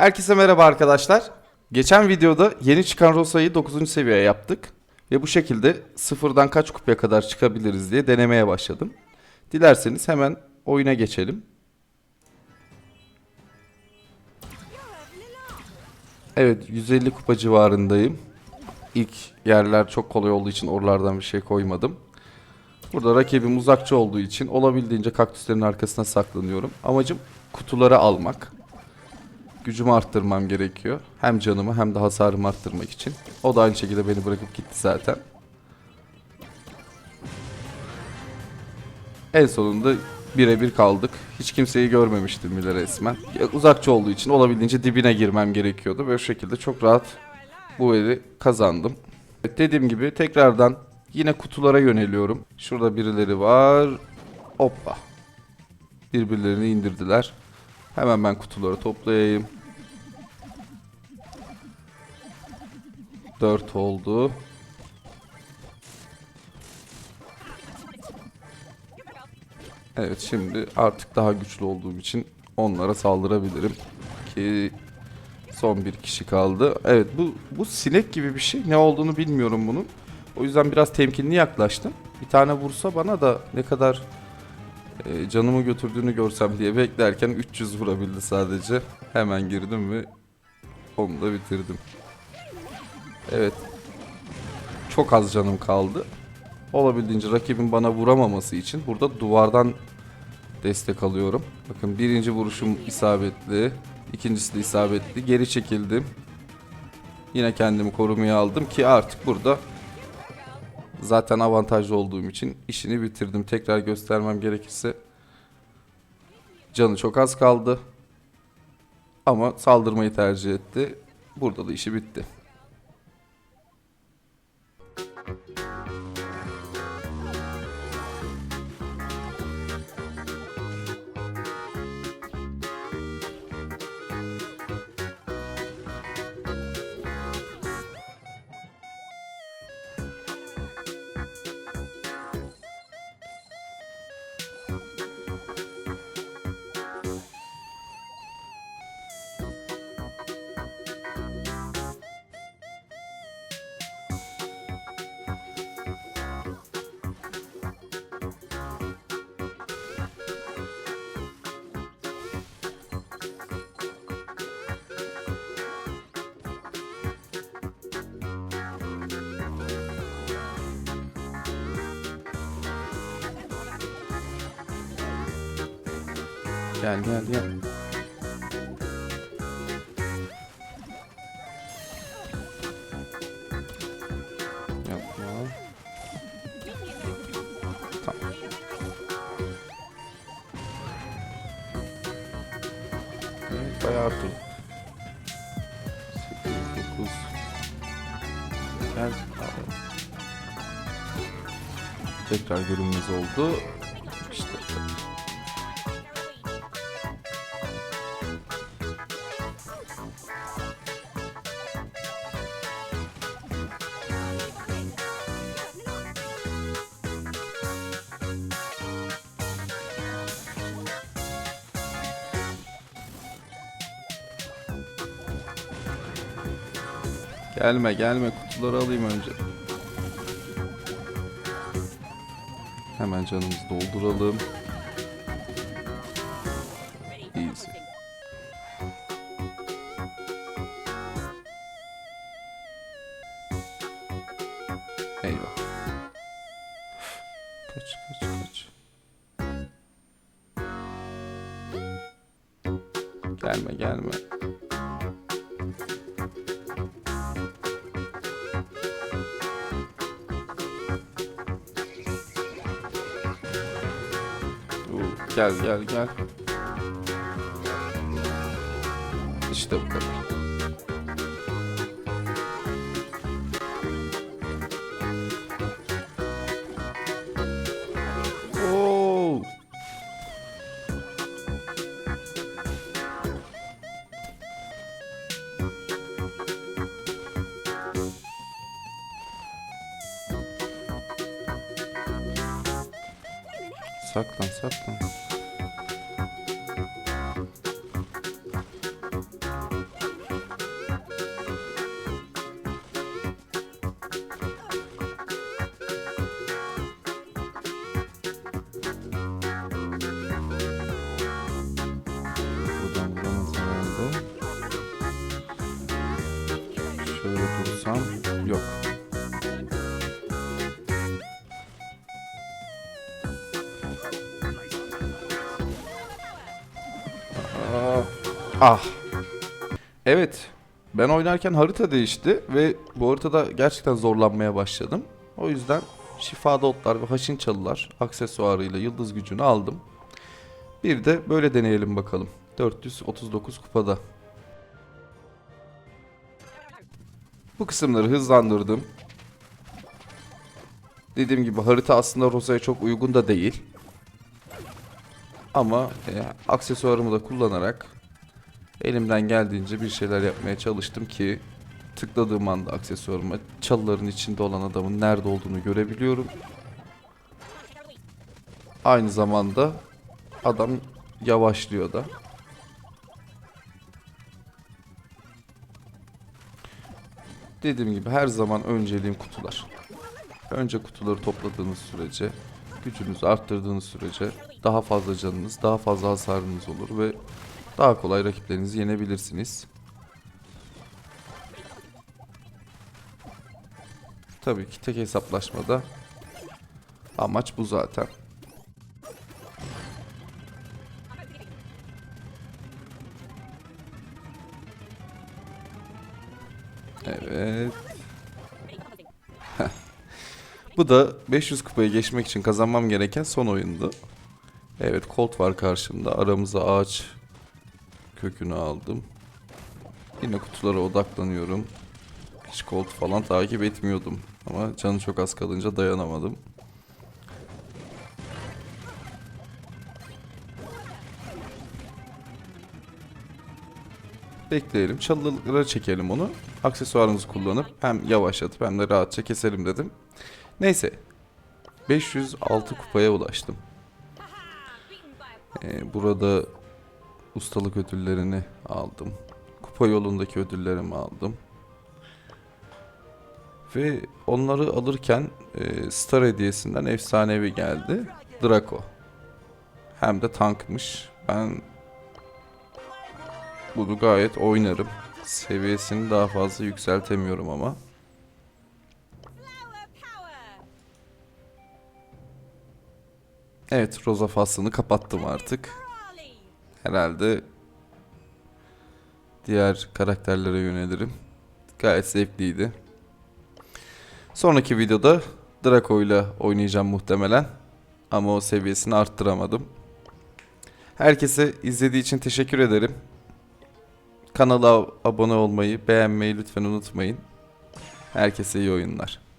Herkese merhaba arkadaşlar. Geçen videoda yeni çıkan Rosa'yı 9. seviyeye yaptık. Ve bu şekilde sıfırdan kaç kupaya kadar çıkabiliriz diye denemeye başladım. Dilerseniz hemen oyuna geçelim. Evet 150 kupa civarındayım. İlk yerler çok kolay olduğu için oralardan bir şey koymadım. Burada rakibim uzakçı olduğu için olabildiğince kaktüslerin arkasına saklanıyorum. Amacım kutuları almak. Gücümü arttırmam gerekiyor. Hem canımı hem de hasarımı arttırmak için. O da aynı şekilde beni bırakıp gitti zaten. En sonunda birebir kaldık. Hiç kimseyi görmemiştim bile resmen. Uzakçı olduğu için olabildiğince dibine girmem gerekiyordu. Böyle şekilde çok rahat bu eli kazandım. Dediğim gibi tekrardan yine kutulara yöneliyorum. Şurada birileri var. Hoppa. Birbirlerini indirdiler. Hemen ben kutuları toplayayım. 4 oldu. Evet şimdi artık daha güçlü olduğum için onlara saldırabilirim. Ki son bir kişi kaldı. Evet bu bu sinek gibi bir şey. Ne olduğunu bilmiyorum bunun. O yüzden biraz temkinli yaklaştım. Bir tane vursa bana da ne kadar e, canımı götürdüğünü görsem diye beklerken 300 vurabildi sadece. Hemen girdim ve onu da bitirdim. Evet. Çok az canım kaldı. Olabildiğince rakibin bana vuramaması için burada duvardan destek alıyorum. Bakın birinci vuruşum isabetli. ikincisi de isabetli. Geri çekildim. Yine kendimi korumaya aldım ki artık burada zaten avantajlı olduğum için işini bitirdim. Tekrar göstermem gerekirse canı çok az kaldı. Ama saldırmayı tercih etti. Burada da işi bitti. Gel gel gel. Yapma. Tamam. Evet, bayağı arttırdım. 8, 9. Gel. Tekrar görünmez oldu. İşte. Gelme gelme kutuları alayım önce. Hemen canımızı dolduralım. Easy. Eyvah. Kaç kaç kaç. Gelme gelme. Gel gel gel. İşte bu kadar. Сактан, сактан. Ah. Evet. Ben oynarken harita değişti ve bu haritada gerçekten zorlanmaya başladım. O yüzden şifa dotlar ve haşin çalılar aksesuarıyla yıldız gücünü aldım. Bir de böyle deneyelim bakalım. 439 kupada. Bu kısımları hızlandırdım. Dediğim gibi harita aslında Rosa'ya çok uygun da değil. Ama e, aksesuarımı da kullanarak elimden geldiğince bir şeyler yapmaya çalıştım ki tıkladığım anda aksesuarıma çalıların içinde olan adamın nerede olduğunu görebiliyorum. Aynı zamanda adam yavaşlıyor da. Dediğim gibi her zaman önceliğim kutular. Önce kutuları topladığınız sürece, gücünüzü arttırdığınız sürece daha fazla canınız, daha fazla hasarınız olur ve daha kolay rakiplerinizi yenebilirsiniz. Tabii ki tek hesaplaşmada amaç bu zaten. Evet. Bu da 500 kupayı geçmek için kazanmam gereken son oyundu. Evet Colt var karşımda. Aramıza ağaç kökünü aldım. Yine kutulara odaklanıyorum. Hiç Colt falan takip etmiyordum. Ama canı çok az kalınca dayanamadım. Bekleyelim. Çalılara çekelim onu. Aksesuarımızı kullanıp hem yavaşlatıp hem de rahatça keselim dedim. Neyse. 506 kupaya ulaştım. Ee, burada ustalık ödüllerini aldım. Kupa yolundaki ödüllerimi aldım. Ve onları alırken e, Star hediyesinden efsanevi geldi. Draco. Hem de tankmış. Ben bunu gayet oynarım. Seviyesini daha fazla yükseltemiyorum ama. Evet Rosa faslını kapattım artık. Herhalde diğer karakterlere yönelirim. Gayet zevkliydi. Sonraki videoda Draco ile oynayacağım muhtemelen. Ama o seviyesini arttıramadım. Herkese izlediği için teşekkür ederim. Kanala abone olmayı, beğenmeyi lütfen unutmayın. Herkese iyi oyunlar.